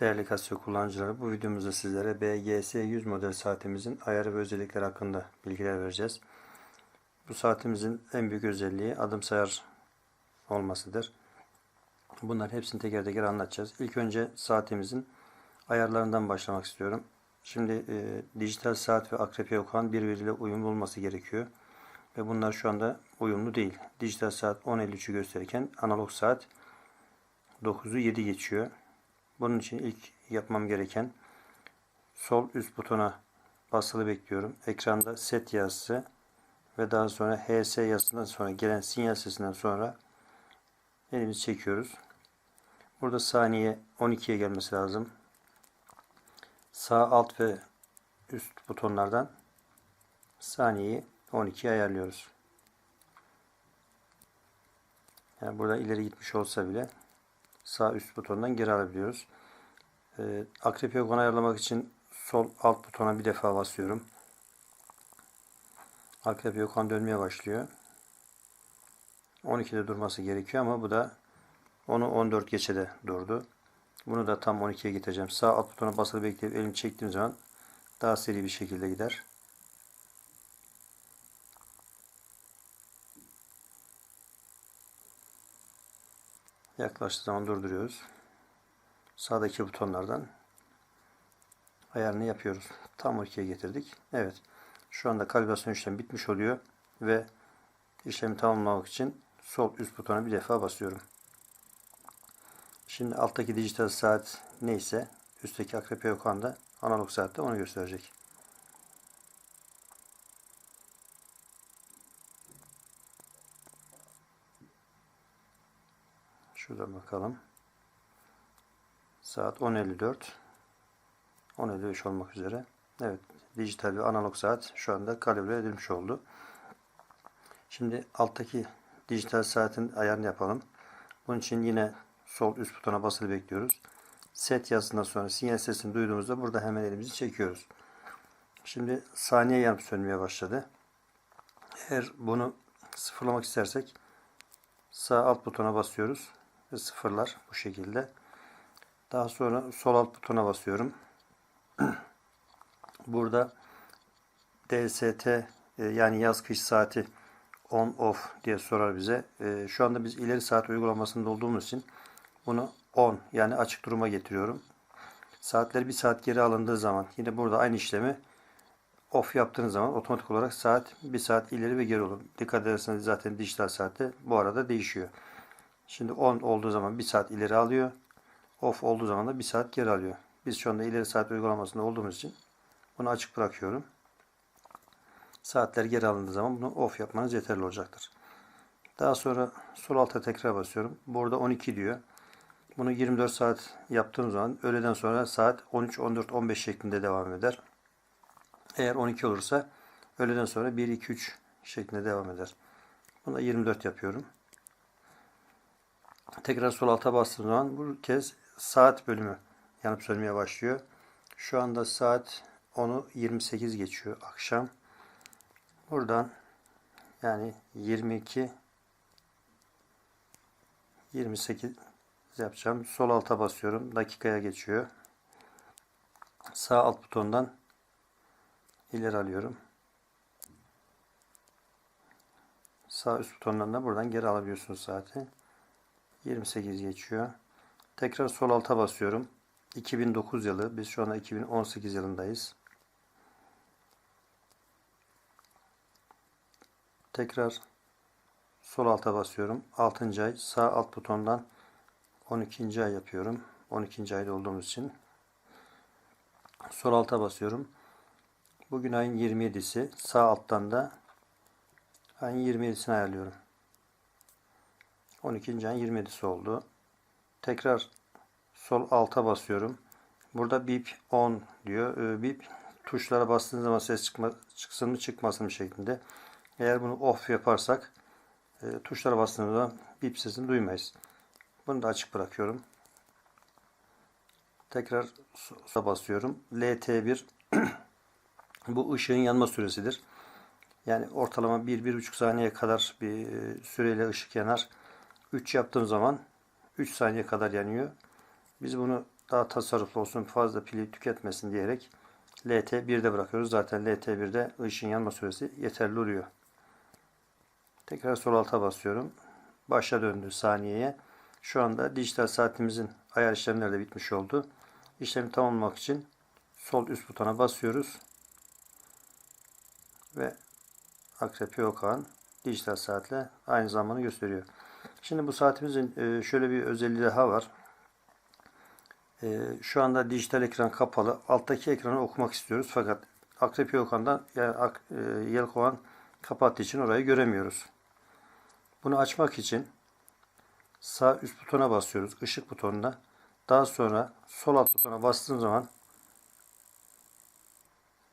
Değerli Casio kullanıcıları bu videomuzda sizlere BGS 100 model saatimizin ayarı ve özellikleri hakkında bilgiler vereceğiz. Bu saatimizin en büyük özelliği adım sayar olmasıdır. Bunların hepsini teker teker anlatacağız. İlk önce saatimizin ayarlarından başlamak istiyorum. Şimdi e, dijital saat ve akrep yokan birbiriyle uyumlu olması gerekiyor. Ve bunlar şu anda uyumlu değil. Dijital saat 10.53'ü gösterirken analog saat 9'u 7 geçiyor. Bunun için ilk yapmam gereken sol üst butona basılı bekliyorum. Ekranda set yazısı ve daha sonra HS yazısından sonra gelen sinyal sesinden sonra elimizi çekiyoruz. Burada saniye 12'ye gelmesi lazım. Sağ alt ve üst butonlardan saniyeyi 12'ye ayarlıyoruz. Yani burada ileri gitmiş olsa bile sağ üst butondan geri alabiliyoruz. Ee, akrep yoganı ayarlamak için sol alt butona bir defa basıyorum. Akrep yogan dönmeye başlıyor. 12'de durması gerekiyor ama bu da onu 14 geçede durdu. Bunu da tam 12'ye getireceğim. Sağ alt butona basılı bekleyip elimi çektiğim zaman daha seri bir şekilde gider. Yaklaştığı zaman durduruyoruz. Sağdaki butonlardan ayarını yapıyoruz. Tam 12'ye getirdik. Evet. Şu anda kalibrasyon işlemi bitmiş oluyor ve işlemi tamamlamak için sol üst butona bir defa basıyorum. Şimdi alttaki dijital saat neyse üstteki akrep yokanda analog saatte onu gösterecek. Şurada bakalım. Saat 10.54. 10.53 olmak üzere. Evet. Dijital ve analog saat şu anda kalibre edilmiş oldu. Şimdi alttaki dijital saatin ayarını yapalım. Bunun için yine sol üst butona basılı bekliyoruz. Set yazısından sonra sinyal sesini duyduğumuzda burada hemen elimizi çekiyoruz. Şimdi saniye yanıp sönmeye başladı. Eğer bunu sıfırlamak istersek sağ alt butona basıyoruz ve sıfırlar bu şekilde. Daha sonra sol alt butona basıyorum. Burada DST e, yani yaz kış saati on off diye sorar bize. E, şu anda biz ileri saat uygulamasında olduğumuz için bunu on yani açık duruma getiriyorum. Saatler bir saat geri alındığı zaman yine burada aynı işlemi off yaptığınız zaman otomatik olarak saat bir saat ileri ve geri olur. Dikkat ederseniz zaten dijital saatte bu arada değişiyor. Şimdi on olduğu zaman bir saat ileri alıyor. Off olduğu zaman da bir saat geri alıyor. Biz şu anda ileri saat uygulamasında olduğumuz için bunu açık bırakıyorum. Saatler geri alındığı zaman bunu off yapmanız yeterli olacaktır. Daha sonra sol alta tekrar basıyorum. Burada 12 diyor. Bunu 24 saat yaptığım zaman öğleden sonra saat 13, 14, 15 şeklinde devam eder. Eğer 12 olursa öğleden sonra 1, 2, 3 şeklinde devam eder. Bunu da 24 yapıyorum. Tekrar sol alta bastığım zaman bu kez saat bölümü yanıp sönmeye başlıyor. Şu anda saat 10'u 28 geçiyor akşam. Buradan yani 22 28 yapacağım. Sol alta basıyorum. Dakikaya geçiyor. Sağ alt butondan ileri alıyorum. Sağ üst butondan da buradan geri alabiliyorsunuz saati. 28 geçiyor. Tekrar sol alta basıyorum. 2009 yılı. Biz şu anda 2018 yılındayız. Tekrar sol alta basıyorum. 6. ay sağ alt butondan 12. ay yapıyorum. 12. ayda olduğumuz için. Sol alta basıyorum. Bugün ayın 27'si. Sağ alttan da ayın 27'sini ayarlıyorum. 12. ayın 27'si oldu. Tekrar sol alta basıyorum. Burada bip on diyor. Ee, bip tuşlara bastığınız zaman ses çıkma, çıksın mı çıkmasın mı şeklinde. Eğer bunu off yaparsak e, tuşlara bastığımızda bip sesini duymayız. Bunu da açık bırakıyorum. Tekrar sola basıyorum. LT1 bu ışığın yanma süresidir. Yani ortalama 1-1,5 saniye kadar bir e, süreyle ışık yanar. 3 yaptığım zaman 3 saniye kadar yanıyor. Biz bunu daha tasarruflu olsun, fazla pili tüketmesin diyerek LT 1'de bırakıyoruz. Zaten LT 1'de ışığın yanma süresi yeterli oluyor. Tekrar sol alta basıyorum. Başa döndü saniyeye. Şu anda dijital saatimizin ayar işlemleri de bitmiş oldu. İşlemi tamamlamak için sol üst butona basıyoruz. Ve Akrep Yokan dijital saatle aynı zamanı gösteriyor. Şimdi bu saatimizin e, şöyle bir özelliği daha var. E, Şu anda dijital ekran kapalı. Alttaki ekranı okumak istiyoruz. Fakat Akrep Yokan'dan yani e, Yelkovan kapattığı için orayı göremiyoruz. Bunu açmak için sağ üst butona basıyoruz. ışık butonuna. Daha sonra sol alt butona bastığım zaman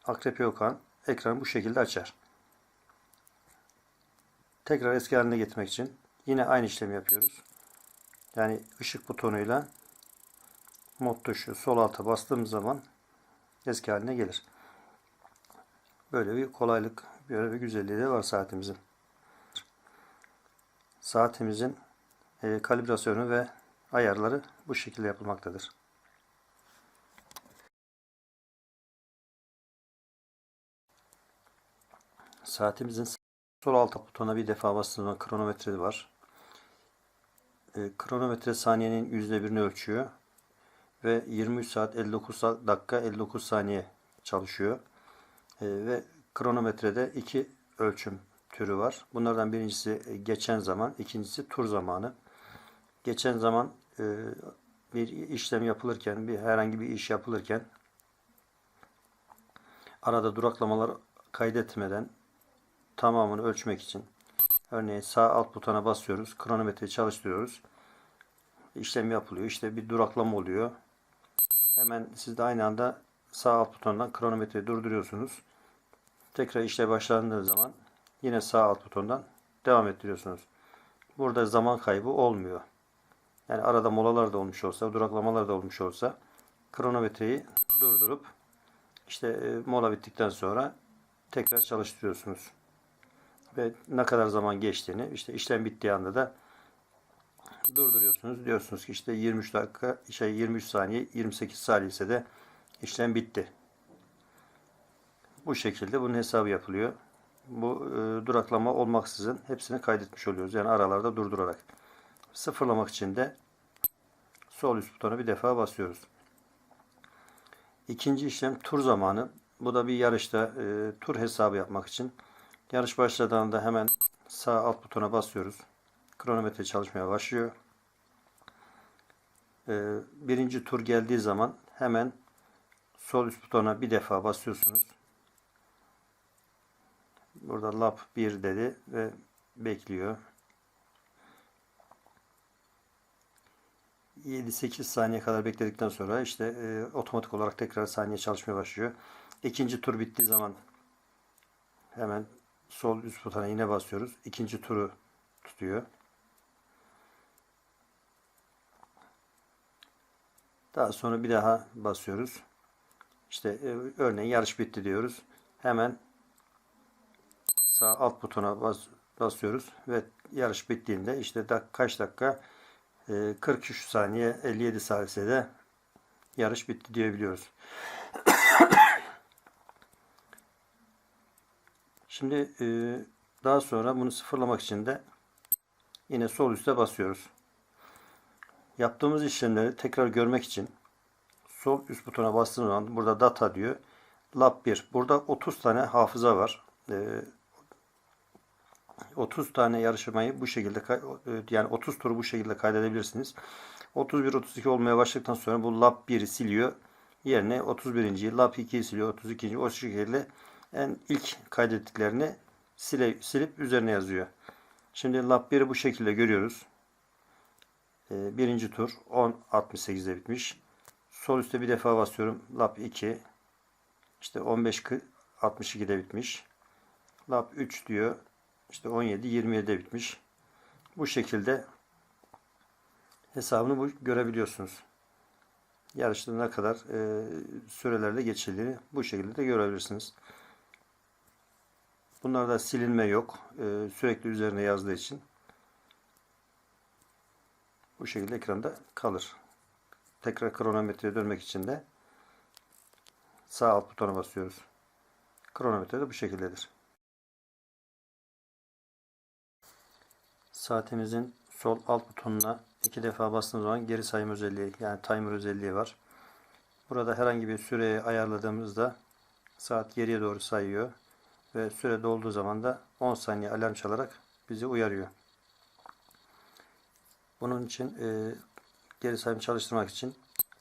Akrep Yokan ekranı bu şekilde açar. Tekrar eski haline getirmek için yine aynı işlemi yapıyoruz. Yani ışık butonuyla mod tuşu sol alta bastığımız zaman eski haline gelir. Böyle bir kolaylık, böyle bir güzelliği de var saatimizin. Saatimizin e, kalibrasyonu ve ayarları bu şekilde yapılmaktadır. Saatimizin sol alt butona bir defa bastığında kronometre var. E, kronometre saniyenin %1'ini ölçüyor ve 23 saat 59 saat- dakika 59 saniye çalışıyor. E, ve kronometrede iki ölçüm türü var. Bunlardan birincisi e, geçen zaman, ikincisi tur zamanı. Geçen zaman bir işlem yapılırken, bir herhangi bir iş yapılırken arada duraklamalar kaydetmeden tamamını ölçmek için örneğin sağ alt butona basıyoruz. Kronometreyi çalıştırıyoruz. İşlem yapılıyor. İşte bir duraklama oluyor. Hemen siz de aynı anda sağ alt butondan kronometreyi durduruyorsunuz. Tekrar işle başlandığı zaman yine sağ alt butondan devam ettiriyorsunuz. Burada zaman kaybı olmuyor. Yani arada molalar da olmuş olsa, duraklamalar da olmuş olsa kronometreyi durdurup işte e, mola bittikten sonra tekrar çalıştırıyorsunuz. Ve ne kadar zaman geçtiğini işte işlem bittiği anda da durduruyorsunuz. Diyorsunuz ki işte 23 dakika şey 23 saniye 28 saniye ise de işlem bitti. Bu şekilde bunun hesabı yapılıyor. Bu e, duraklama olmaksızın hepsini kaydetmiş oluyoruz. Yani aralarda durdurarak. Sıfırlamak için de sol üst butona bir defa basıyoruz. İkinci işlem tur zamanı. Bu da bir yarışta e, tur hesabı yapmak için. Yarış başladığında hemen sağ alt butona basıyoruz. Kronometre çalışmaya başlıyor. E, birinci tur geldiği zaman hemen sol üst butona bir defa basıyorsunuz. Burada lap 1 dedi ve bekliyor. 7-8 saniye kadar bekledikten sonra işte e, otomatik olarak tekrar saniye çalışmaya başlıyor. İkinci tur bittiği zaman hemen sol üst butona yine basıyoruz. İkinci turu tutuyor. Daha sonra bir daha basıyoruz. İşte e, örneğin yarış bitti diyoruz. Hemen sağ alt butona bas, basıyoruz ve yarış bittiğinde işte dak kaç dakika e, 43 saniye 57 saniyede yarış bitti diyebiliyoruz. Şimdi e, daha sonra bunu sıfırlamak için de yine sol üste basıyoruz. Yaptığımız işlemleri tekrar görmek için sol üst butona bastığım zaman burada data diyor. Lab 1. Burada 30 tane hafıza var. E, 30 tane yarışmayı bu şekilde e, yani 30 turu bu şekilde kaydedebilirsiniz. 31 32 olmaya başladıktan sonra bu lab 1'i siliyor. Yerine 31. lab 2'yi siliyor. 32. o şekilde en ilk kaydettiklerini sile, silip üzerine yazıyor. Şimdi lab 1'i bu şekilde görüyoruz. E, birinci tur 10.68'de bitmiş. Sol üstte bir defa basıyorum. Lab 2 işte 15.62'de bitmiş. Lab 3 diyor. İşte 17 27'de bitmiş. Bu şekilde hesabını bu görebiliyorsunuz. Yarışta ne kadar e, sürelerde geçildiğini bu şekilde de görebilirsiniz. Bunlarda silinme yok. E, sürekli üzerine yazdığı için bu şekilde ekranda kalır. tekrar kronometreye dönmek için de sağ alt butona basıyoruz. Kronometre de bu şekildedir. Saatimizin sol alt butonuna iki defa bastığımız zaman geri sayım özelliği yani timer özelliği var. Burada herhangi bir süreyi ayarladığımızda saat geriye doğru sayıyor ve süre dolduğu zaman da 10 saniye alarm çalarak bizi uyarıyor. Bunun için e, geri sayım çalıştırmak için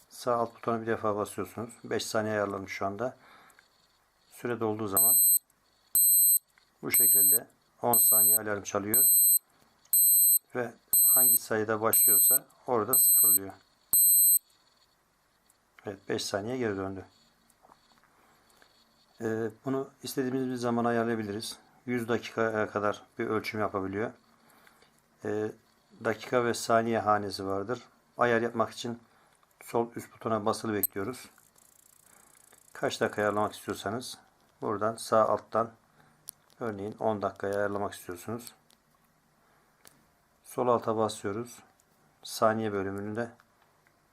sağ alt butona bir defa basıyorsunuz. 5 saniye ayarlanmış şu anda. Süre dolduğu zaman bu şekilde 10 saniye alarm çalıyor ve hangi sayıda başlıyorsa orada sıfırlıyor. Evet 5 saniye geri döndü. Ee, bunu istediğimiz bir zaman ayarlayabiliriz. 100 dakikaya kadar bir ölçüm yapabiliyor. Ee, dakika ve saniye hanesi vardır. Ayar yapmak için sol üst butona basılı bekliyoruz. Kaç dakika ayarlamak istiyorsanız buradan sağ alttan örneğin 10 dakikaya ayarlamak istiyorsunuz. Sol alta basıyoruz. Saniye bölümünde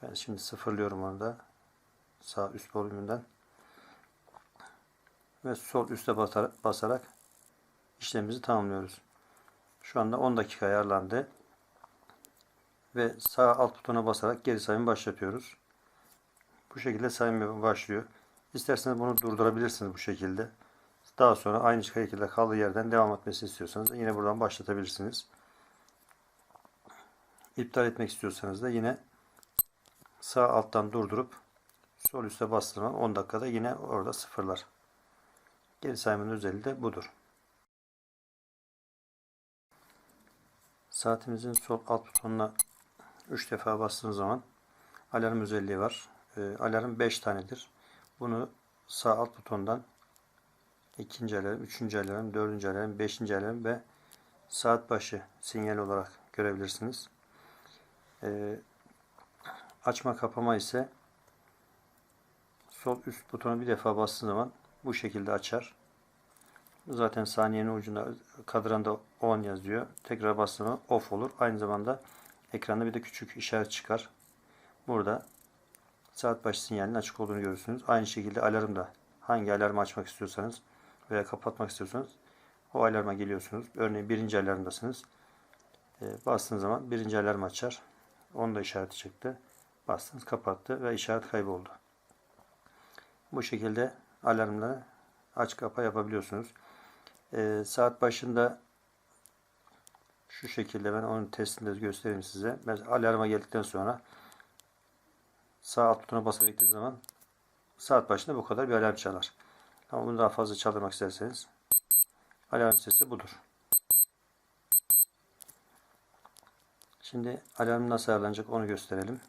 ben şimdi sıfırlıyorum onu da sağ üst bölümünden ve sol üste basarak işlemimizi tamamlıyoruz. Şu anda 10 dakika ayarlandı. Ve sağ alt butona basarak geri sayım başlatıyoruz. Bu şekilde sayım başlıyor. İsterseniz bunu durdurabilirsiniz bu şekilde. Daha sonra aynı şekilde kaldığı yerden devam etmesini istiyorsanız yine buradan başlatabilirsiniz. İptal etmek istiyorsanız da yine sağ alttan durdurup sol üste bastırma 10 dakikada yine orada sıfırlar. Geri sayımın özelliği de budur. Saatimizin sol alt butonuna 3 defa bastığınız zaman alarm özelliği var. E, alarm 5 tanedir. Bunu sağ alt butondan ikinci alarm, üçüncü alarm, dördüncü alarm, beşinci alarm ve saat başı sinyal olarak görebilirsiniz. E, açma kapama ise sol üst butonu bir defa bastığınız zaman bu şekilde açar. Zaten saniyenin ucunda kadranda on yazıyor. Tekrar bastığında off olur. Aynı zamanda ekranda bir de küçük işaret çıkar. Burada saat başı sinyalinin açık olduğunu görürsünüz. Aynı şekilde alarmda hangi alarmı açmak istiyorsanız veya kapatmak istiyorsanız o alarma geliyorsunuz. Örneğin birinci alarmdasınız. E, bastığınız zaman birinci alarm açar. Onun da işareti çıktı. Bastınız kapattı ve işaret kayboldu. Bu şekilde alarmları aç kapa yapabiliyorsunuz. E, saat başında şu şekilde ben onun testinde göstereyim size. Mesela alarma geldikten sonra sağ alt butona basabildiğiniz zaman saat başında bu kadar bir alarm çalar. Ama bunu daha fazla çaldırmak isterseniz alarm sesi budur. Şimdi alarm nasıl ayarlanacak onu gösterelim.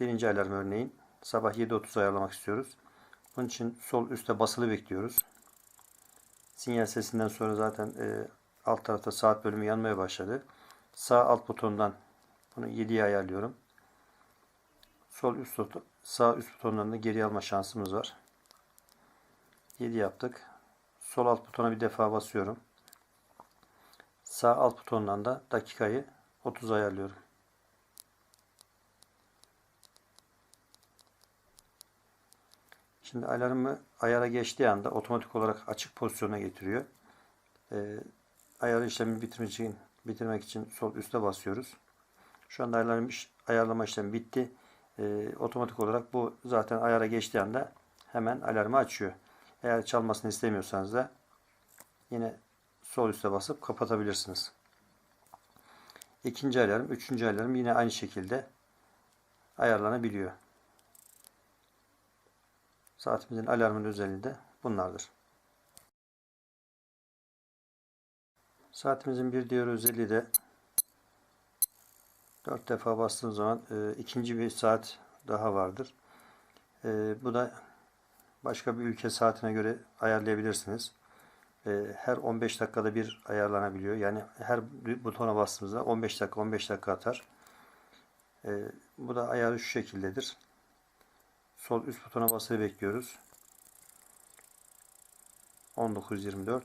Birinci alarm örneğin sabah 7.30 ayarlamak istiyoruz. Bunun için sol üstte basılı bekliyoruz. Sinyal sesinden sonra zaten e, alt tarafta saat bölümü yanmaya başladı. Sağ alt butondan bunu 7'ye ayarlıyorum. Sol üst sağ üst butondan da geri alma şansımız var. 7 yaptık. Sol alt butona bir defa basıyorum. Sağ alt butondan da dakikayı 30 ayarlıyorum. Şimdi alarmı ayara geçtiği anda otomatik olarak açık pozisyona getiriyor. Ee, ayarı işlemi bitirmek için, bitirmek için sol üste basıyoruz. Şu anda alarm iş, ayarlama işlemi bitti. Ee, otomatik olarak bu zaten ayara geçtiği anda hemen alarmı açıyor. Eğer çalmasını istemiyorsanız da yine sol üste basıp kapatabilirsiniz. İkinci alarm, üçüncü alarm yine aynı şekilde ayarlanabiliyor. Saatimizin alarmın özelliği de bunlardır. Saatimizin bir diğer özelliği de 4 defa bastığım zaman e, ikinci bir saat daha vardır. E, bu da başka bir ülke saatine göre ayarlayabilirsiniz. E, her 15 dakikada bir ayarlanabiliyor. Yani her butona bastığımızda 15 dakika 15 dakika atar. E, bu da ayarı şu şekildedir. Sol üst butona basılı bekliyoruz. 19.24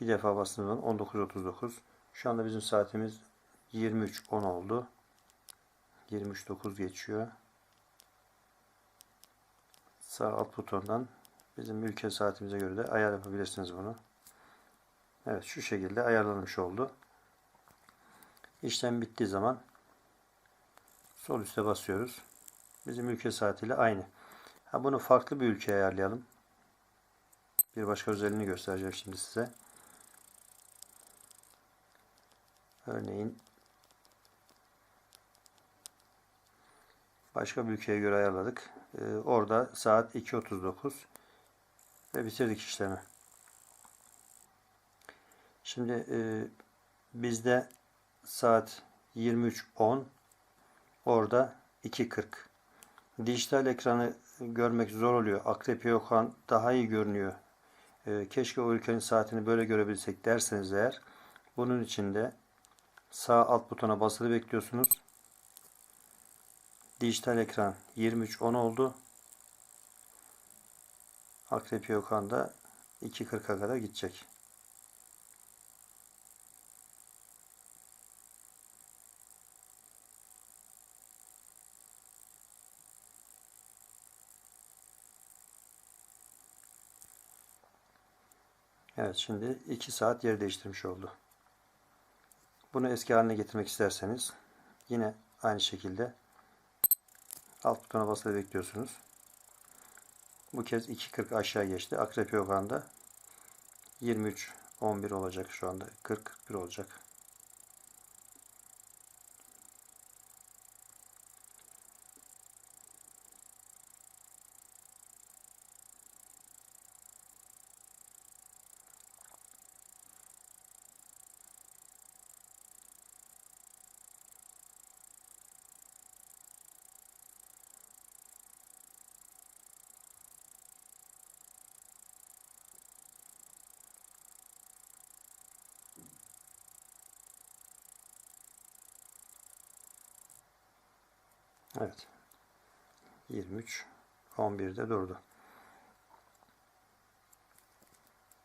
bir defa bastığımız zaman 19.39 şu anda bizim saatimiz 23.10 oldu. 23.9 geçiyor. Sağ alt butondan bizim ülke saatimize göre de ayar yapabilirsiniz bunu. Evet şu şekilde ayarlanmış oldu. İşlem bittiği zaman sol üste basıyoruz. Bizim ülke saatiyle aynı. Ha, bunu farklı bir ülkeye ayarlayalım. Bir başka özelliğini göstereceğim şimdi size. Örneğin başka bir ülkeye göre ayarladık. Ee, orada saat 2.39 ve bitirdik işlemi. Şimdi e, bizde saat 23.10 orada 2.40 dijital ekranı görmek zor oluyor. Akrep Yokan daha iyi görünüyor. E, keşke o ülkenin saatini böyle görebilsek derseniz eğer bunun için de sağ alt butona basılı bekliyorsunuz. Dijital ekran 23.10 oldu. Akrep Yokan da 2.40'a kadar gidecek. Evet şimdi 2 saat yer değiştirmiş oldu. Bunu eski haline getirmek isterseniz yine aynı şekilde alt butona basılı bekliyorsunuz. Bu kez 2.40 aşağı geçti. Akrep Yogan'da 23 11 olacak şu anda. 40 41 olacak.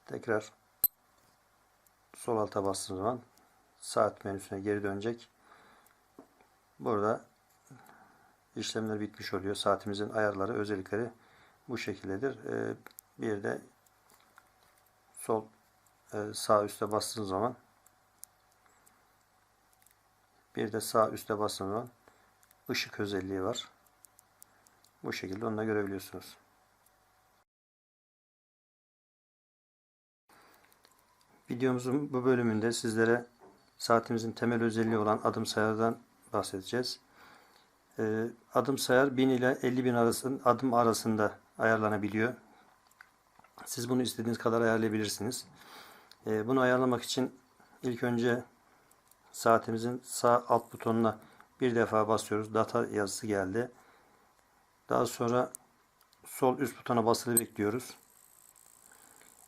Tekrar sol alta bastığım zaman saat menüsüne geri dönecek. Burada işlemler bitmiş oluyor. Saatimizin ayarları, özellikleri bu şekildedir. Ee, bir de sol e, sağ üstte bastığınız zaman bir de sağ üstte bastığınız zaman ışık özelliği var. Bu şekilde onu da görebiliyorsunuz. Videomuzun bu bölümünde sizlere saatimizin temel özelliği olan adım sayardan bahsedeceğiz. Ee, adım sayar 1000 ile 50 bin arasında, adım arasında ayarlanabiliyor. Siz bunu istediğiniz kadar ayarlayabilirsiniz. Ee, bunu ayarlamak için ilk önce saatimizin sağ alt butonuna bir defa basıyoruz. Data yazısı geldi. Daha sonra sol üst butona basılı bekliyoruz.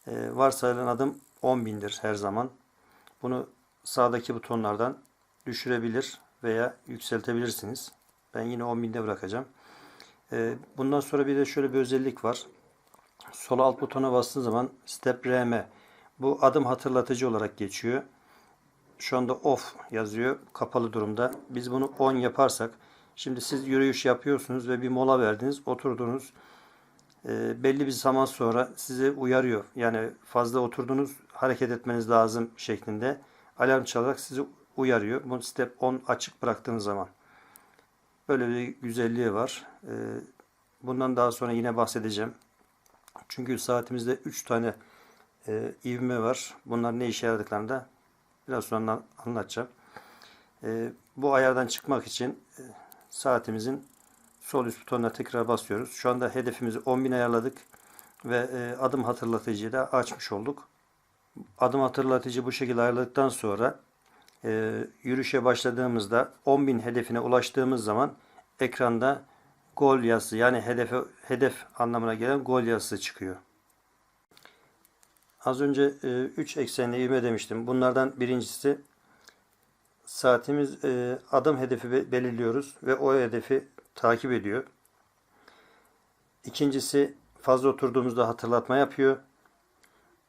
Ee, varsayılan adım 10.000'dir her zaman. Bunu sağdaki butonlardan düşürebilir veya yükseltebilirsiniz. Ben yine 10.000'de bırakacağım. Ee, bundan sonra bir de şöyle bir özellik var. Sol alt butona bastığınız zaman Step RM bu adım hatırlatıcı olarak geçiyor şu anda off yazıyor kapalı durumda. Biz bunu on yaparsak şimdi siz yürüyüş yapıyorsunuz ve bir mola verdiniz oturdunuz e, belli bir zaman sonra sizi uyarıyor. Yani fazla oturdunuz hareket etmeniz lazım şeklinde alarm çalarak sizi uyarıyor. Bu step 10 açık bıraktığınız zaman. Böyle bir güzelliği var. E, bundan daha sonra yine bahsedeceğim. Çünkü saatimizde 3 tane e, ivme var. Bunlar ne işe yaradıklarını da Biraz sonra anlatacağım. E, bu ayardan çıkmak için e, saatimizin sol üst butonuna tekrar basıyoruz. Şu anda hedefimizi 10.000 ayarladık ve e, adım hatırlatıcıyı da açmış olduk. Adım hatırlatıcı bu şekilde ayarladıktan sonra e, yürüyüşe başladığımızda 10.000 hedefine ulaştığımız zaman ekranda gol yazısı yani hedefe, hedef anlamına gelen gol yazısı çıkıyor. Az önce 3 e, eksenli ivme demiştim. Bunlardan birincisi saatimiz e, adım hedefi belirliyoruz ve o hedefi takip ediyor. İkincisi fazla oturduğumuzda hatırlatma yapıyor.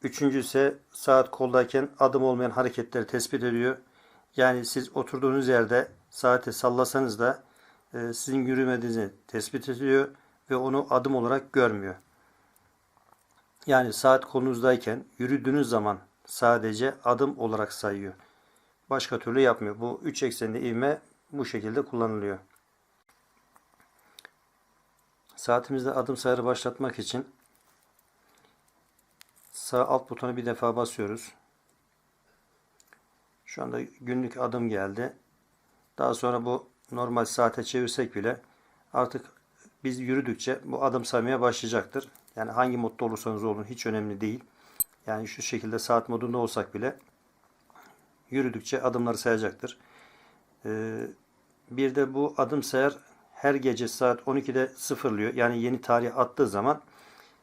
Üçüncüsü saat koldayken adım olmayan hareketleri tespit ediyor. Yani siz oturduğunuz yerde saati sallasanız da e, sizin yürümediğinizi tespit ediyor ve onu adım olarak görmüyor. Yani saat kolunuzdayken yürüdüğünüz zaman sadece adım olarak sayıyor. Başka türlü yapmıyor. Bu üç eksenli ivme bu şekilde kullanılıyor. Saatimizde adım sayarı başlatmak için sağ alt butona bir defa basıyoruz. Şu anda günlük adım geldi. Daha sonra bu normal saate çevirsek bile artık biz yürüdükçe bu adım saymaya başlayacaktır. Yani hangi modda olursanız olun hiç önemli değil. Yani şu şekilde saat modunda olsak bile yürüdükçe adımları sayacaktır. Ee, bir de bu adım sayar her gece saat 12'de sıfırlıyor. Yani yeni tarih attığı zaman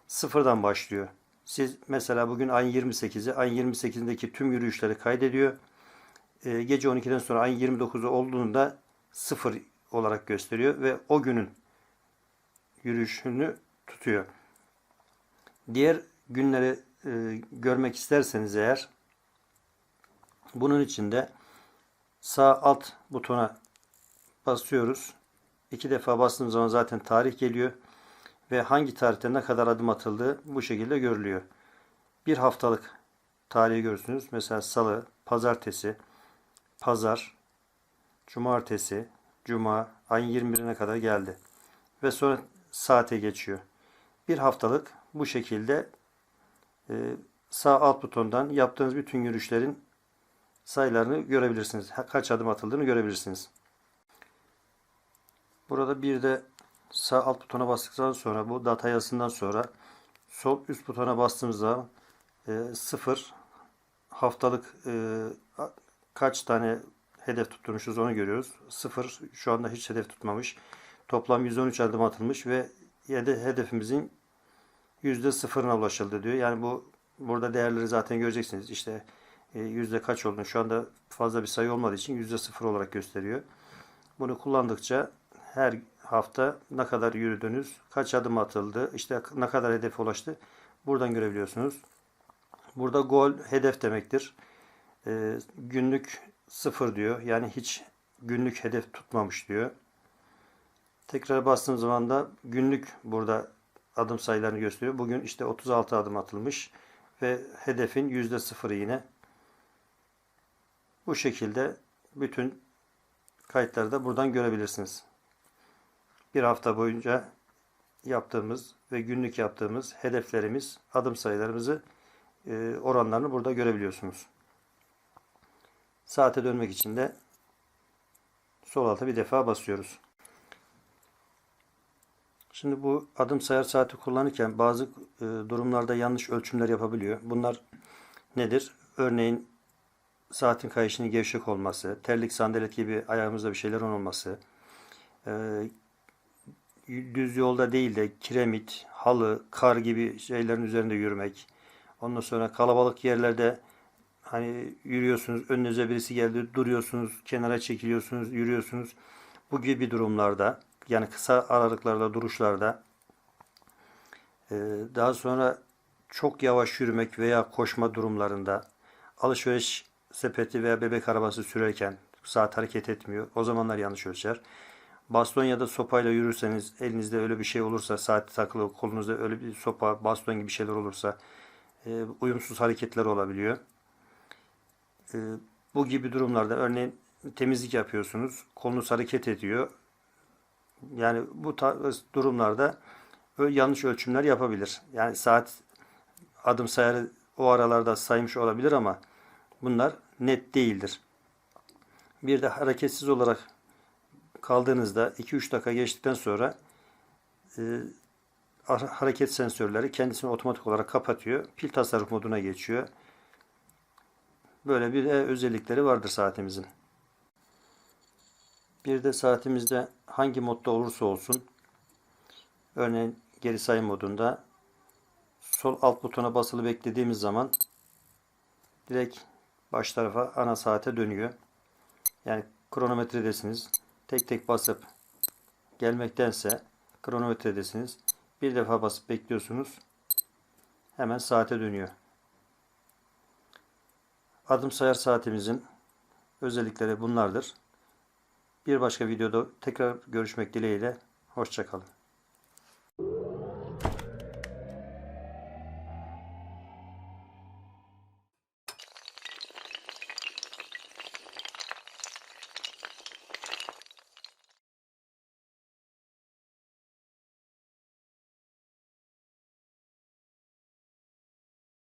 sıfırdan başlıyor. Siz mesela bugün ayın 28'i, ayın 28'indeki tüm yürüyüşleri kaydediyor. Ee, gece 12'den sonra ayın 29'u olduğunda sıfır olarak gösteriyor ve o günün yürüyüşünü tutuyor. Diğer günleri e, görmek isterseniz eğer bunun için de sağ alt butona basıyoruz. İki defa bastığımız zaman zaten tarih geliyor ve hangi tarihte ne kadar adım atıldığı bu şekilde görülüyor. Bir haftalık tarihi görürsünüz. Mesela salı, pazartesi, pazar, cumartesi, cuma, ayın 21'ine kadar geldi. Ve sonra saate geçiyor. Bir haftalık bu şekilde e, sağ alt butondan yaptığınız bütün yürüyüşlerin sayılarını görebilirsiniz. Kaç adım atıldığını görebilirsiniz. Burada bir de sağ alt butona bastıktan sonra bu data yazısından sonra sol üst butona bastığımız zaman e, sıfır haftalık e, kaç tane hedef tutturmuşuz onu görüyoruz. Sıfır şu anda hiç hedef tutmamış. Toplam 113 adım atılmış ve hedefimizin yüzde sıfırına ulaşıldı diyor. Yani bu burada değerleri zaten göreceksiniz. İşte e, yüzde kaç olduğunu şu anda fazla bir sayı olmadığı için yüzde sıfır olarak gösteriyor. Bunu kullandıkça her hafta ne kadar yürüdünüz, kaç adım atıldı, işte ne kadar hedef ulaştı buradan görebiliyorsunuz. Burada gol hedef demektir. E, günlük sıfır diyor. Yani hiç günlük hedef tutmamış diyor. Tekrar bastığım zaman da günlük burada adım sayılarını gösteriyor. Bugün işte 36 adım atılmış ve hedefin yüzde sıfırı yine. Bu şekilde bütün kayıtları da buradan görebilirsiniz. Bir hafta boyunca yaptığımız ve günlük yaptığımız hedeflerimiz, adım sayılarımızı, e, oranlarını burada görebiliyorsunuz. Saate dönmek için de sol alta bir defa basıyoruz. Şimdi bu adım sayar saati kullanırken bazı e, durumlarda yanlış ölçümler yapabiliyor. Bunlar nedir? Örneğin saatin kayışının gevşek olması, terlik sandalet gibi ayağımızda bir şeyler olması, e, düz yolda değil de kiremit, halı, kar gibi şeylerin üzerinde yürümek, ondan sonra kalabalık yerlerde hani yürüyorsunuz, önünüze birisi geldi, duruyorsunuz, kenara çekiliyorsunuz, yürüyorsunuz. Bu gibi durumlarda yani kısa aralıklarda duruşlarda e, daha sonra çok yavaş yürümek veya koşma durumlarında alışveriş sepeti veya bebek arabası sürerken saat hareket etmiyor. O zamanlar yanlış ölçer. Baston ya da sopayla yürürseniz elinizde öyle bir şey olursa saat takılı kolunuzda öyle bir sopa baston gibi şeyler olursa e, uyumsuz hareketler olabiliyor. E, bu gibi durumlarda örneğin temizlik yapıyorsunuz kolunuz hareket ediyor yani bu durumlarda yanlış ölçümler yapabilir. Yani saat adım sayarı o aralarda saymış olabilir ama bunlar net değildir. Bir de hareketsiz olarak kaldığınızda 2-3 dakika geçtikten sonra e, hareket sensörleri kendisini otomatik olarak kapatıyor. Pil tasarruf moduna geçiyor. Böyle bir özellikleri vardır saatimizin. Bir de saatimizde hangi modda olursa olsun örneğin geri sayım modunda sol alt butona basılı beklediğimiz zaman direkt baş tarafa ana saate dönüyor. Yani kronometredesiniz. Tek tek basıp gelmektense kronometredesiniz. Bir defa basıp bekliyorsunuz. Hemen saate dönüyor. Adım sayar saatimizin özellikleri bunlardır. Bir başka videoda tekrar görüşmek dileğiyle. Hoşçakalın.